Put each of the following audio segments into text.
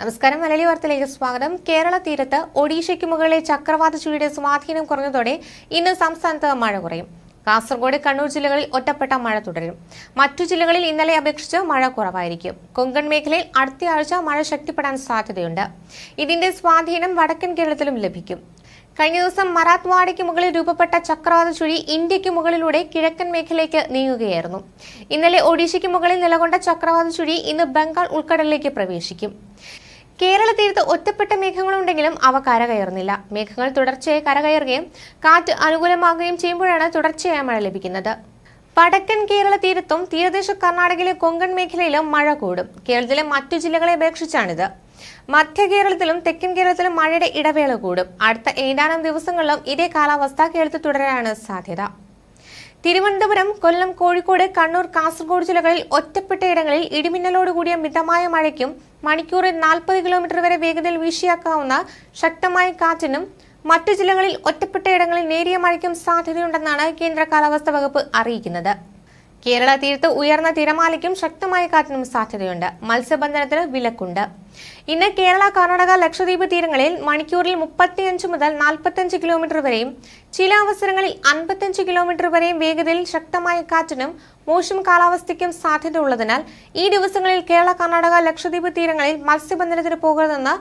നമസ്കാരം. മലയാളി വാർത്തയിലേക്ക് സ്വാഗതം. കേരള തീരത്ത് ഒഡീഷയ്ക്ക് മുകളിലെ ചക്രവാത ചുഴിയുടെ സ്വാധീനം കുറഞ്ഞതോടെ ഇന്ന് സംസ്ഥാനത്ത് മഴ കുറയും. കാസർഗോഡ് കണ്ണൂർ ജില്ലകളിൽ ഒറ്റപ്പെട്ട മഴ തുടരും. മറ്റു ജില്ലകളിൽ ഇന്നലെ അപേക്ഷിച്ച് മഴ കുറവായിരിക്കും. കൊങ്കൺ മേഖലയിൽ അടുത്തയാഴ്ച മഴ ശക്തിപ്പെടാൻ സാധ്യതയുണ്ട്. ഇതിന്റെ സ്വാധീനം വടക്കൻ കേരളത്തിലും ലഭിക്കും. കഴിഞ്ഞ ദിവസം മറാത്ത്വാഡയ്ക്ക് മുകളിൽ രൂപപ്പെട്ട ചക്രവാത ചുഴി ഇന്ത്യയ്ക്ക് മുകളിലൂടെ കിഴക്കൻ മേഖലയ്ക്ക് നീങ്ങുകയായിരുന്നു. ഇന്നലെ ഒഡീഷയ്ക്ക് മുകളിൽ നിലകൊണ്ട ചക്രവാത ചുഴി ഇന്ന് ബംഗാൾ ഉൾക്കടലിലേക്ക് പ്രവേശിക്കും. കേരള തീരത്ത് ഒറ്റപ്പെട്ട മേഘങ്ങളുണ്ടെങ്കിലും അവ കരകയറുന്നില്ല. മേഘങ്ങൾ തുടർച്ചയായി കരകയറുകയും കാറ്റ് അനുകൂലമാകുകയും ചെയ്യുമ്പോഴാണ് തുടർച്ചയായ മഴ ലഭിക്കുന്നത്. വടക്കൻ കേരള തീരത്തും തീരദേശ കർണാടകയിലെ കൊങ്കൺ മേഖലയിലും മഴ കൂടും. കേരളത്തിലെ മറ്റു ജില്ലകളെ അപേക്ഷിച്ചാണിത്. മധ്യ കേരളത്തിലും തെക്കൻ കേരളത്തിലും മഴയുടെ ഇടവേള കൂടും. അടുത്ത ഏതാനും ദിവസങ്ങളിലും ഇതേ കാലാവസ്ഥ കേരളത്തിൽ തുടരാനാണ് സാധ്യത. തിരുവനന്തപുരം കൊല്ലം കോഴിക്കോട് കണ്ണൂർ കാസർഗോഡ് ജില്ലകളിൽ ഒറ്റപ്പെട്ട ഇടങ്ങളിൽ ഇടിമിന്നലോട് കൂടിയ മിതമായ മഴയ്ക്കും മണിക്കൂറിൽ നാൽപ്പത് കിലോമീറ്റർ വരെ വേഗതയിൽ വീശിയാക്കാവുന്ന ശക്തമായ കാറ്റിനും മറ്റു ജില്ലകളിൽ ഒറ്റപ്പെട്ട ഇടങ്ങളിൽ നേരിയ മഴയ്ക്കും സാധ്യതയുണ്ടെന്നാണ് കേന്ദ്ര കാലാവസ്ഥാ വകുപ്പ് അറിയിക്കുന്നത്. കേരള തീരത്ത് ഉയർന്ന തിരമാലയ്ക്കും ശക്തമായ കാറ്റിനും സാധ്യതയുണ്ട്. മത്സ്യബന്ധനത്തിന് വിലക്കുണ്ട്. ഇന്ന് കേരള കർണാടക ലക്ഷദ്വീപ് തീരങ്ങളിൽ മണിക്കൂറിൽ മുപ്പത്തിയഞ്ച് മുതൽ നാൽപ്പത്തഞ്ച് കിലോമീറ്റർ വരെയും ചില അവസരങ്ങളിൽ അൻപത്തഞ്ച് കിലോമീറ്റർ വരെയും വേഗതയിൽ ശക്തമായ കാറ്റിനും മോശം കാലാവസ്ഥയ്ക്കും സാധ്യത ഉള്ളതിനാൽ ഈ ദിവസങ്ങളിൽ കേരള കർണാടക ലക്ഷദ്വീപ് തീരങ്ങളിൽ മത്സ്യബന്ധനത്തിന് പോകരുതെന്ന്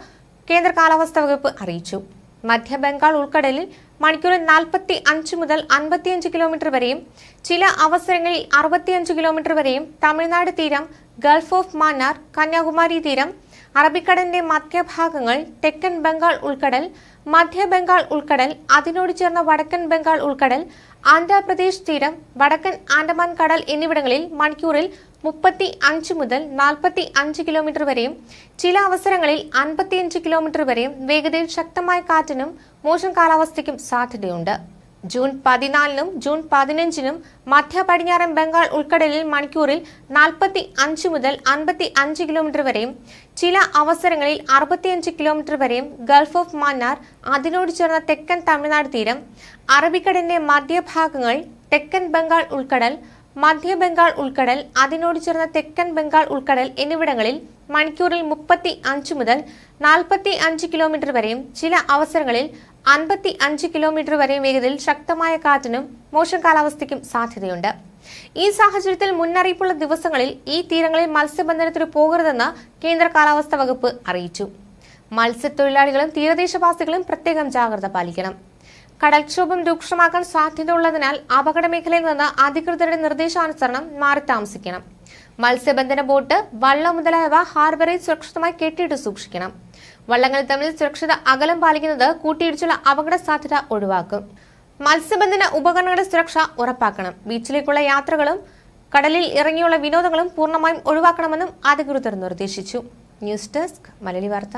കേന്ദ്ര കാലാവസ്ഥാ വകുപ്പ് അറിയിച്ചു. മധ്യ ബംഗാൾ ഉൾക്കടലിൽ മണിക്കൂറിൽ നാൽപ്പത്തി അഞ്ച് മുതൽ അൻപത്തിയഞ്ച് കിലോമീറ്റർ വരെയും ചില അവസരങ്ങളിൽ അറുപത്തിയഞ്ച് കിലോമീറ്റർ വരെയും തമിഴ്നാട് തീരം ഗൾഫ് ഓഫ് മാന്നാർ കന്യാകുമാരി തീരം അറബിക്കടലിന്റെ മധ്യഭാഗങ്ങൾ തെക്കൻ ബംഗാൾ ഉൾക്കടൽ മധ്യ ബംഗാൾ ഉൾക്കടൽ അതിനോട് ചേർന്ന വടക്കൻ ബംഗാൾ ഉൾക്കടൽ ആന്ധ്രാപ്രദേശ് തീരം വടക്കൻ ആൻഡമാൻ കടൽ എന്നിവിടങ്ങളിൽ മണിക്കൂറിൽ മുപ്പത്തി അഞ്ച് മുതൽ നാൽപ്പത്തി അഞ്ച് കിലോമീറ്റർ വരെയും ചില അവസരങ്ങളിൽ അൻപത്തിയഞ്ച് കിലോമീറ്റർ വരെയും വേഗതയിൽ ശക്തമായ കാറ്റിനും മോശം കാലാവസ്ഥയ്ക്കും സാധ്യതയുണ്ട്. ജൂൺ പതിനാലിനും ജൂൺ പതിനഞ്ചിനും മധ്യ പടിഞ്ഞാറൻ ബംഗാൾ ഉൾക്കടലിൽ മണിക്കൂറിൽ നാൽപ്പത്തി അഞ്ച് മുതൽ അൻപത്തി അഞ്ച് കിലോമീറ്റർ വരെയും ചില അവസരങ്ങളിൽ അറുപത്തിയഞ്ച് കിലോമീറ്റർ വരെയും ഗൾഫ് ഓഫ് മാന്നാർ അതിനോട് ചേർന്ന തെക്കൻ തമിഴ്നാട് തീരം അറബിക്കടലിന്റെ മധ്യഭാഗങ്ങൾ തെക്കൻ ബംഗാൾ ഉൾക്കടൽ മധ്യ ബംഗാൾ ഉൾക്കടൽ അതിനോട് ചേർന്ന തെക്കൻ ബംഗാൾ ഉൾക്കടൽ എന്നിവിടങ്ങളിൽ മണിക്കൂറിൽ മുപ്പത്തി അഞ്ച് മുതൽ നാൽപ്പത്തി അഞ്ച് കിലോമീറ്റർ വരെയും ചില അവസരങ്ങളിൽ അൻപത്തി അഞ്ച് കിലോമീറ്റർ വരെയും വേഗതയിൽ ശക്തമായ കാറ്റിനും മോശം കാലാവസ്ഥയ്ക്കും സാധ്യതയുണ്ട്. ഈ സാഹചര്യത്തിൽ മുന്നറിയിപ്പുള്ള ദിവസങ്ങളിൽ ഈ തീരങ്ങളിൽ മത്സ്യബന്ധനത്തിന് പോകരുതെന്ന് കേന്ദ്ര കാലാവസ്ഥാ വകുപ്പ് അറിയിച്ചു. മത്സ്യത്തൊഴിലാളികളും തീരദേശവാസികളും പ്രത്യേകം ജാഗ്രത പാലിക്കണം. കടൽക്ഷോഭം രൂക്ഷമാക്കാൻ സാധ്യതയുള്ളതിനാൽ അപകട മേഖലയിൽ നിന്ന് അധികൃതരുടെ നിർദ്ദേശാനുസരണം മാറി താമസിക്കണം. മത്സ്യബന്ധന ബോട്ട് വള്ളം മുതലായവ ഹാർബറിൽ സുരക്ഷിതമായി കെട്ടിയിട്ട് സൂക്ഷിക്കണം. വള്ളങ്ങൾ തമ്മിൽ സുരക്ഷിത അകലം പാലിക്കുന്നത് കൂട്ടിയിടിച്ചുള്ള അപകട സാധ്യത ഒഴിവാക്കും. മത്സ്യബന്ധന ഉപകരണങ്ങളുടെ സുരക്ഷ ഉറപ്പാക്കണം. ബീച്ചിലേക്കുള്ള യാത്രകളും കടലിൽ ഇറങ്ങിയുള്ള വിനോദങ്ങളും പൂർണമായും ഒഴിവാക്കണമെന്നും അധികൃതർ നിർദ്ദേശിച്ചു. ന്യൂസ് ഡെസ്ക് മലയാളി വാർത്ത.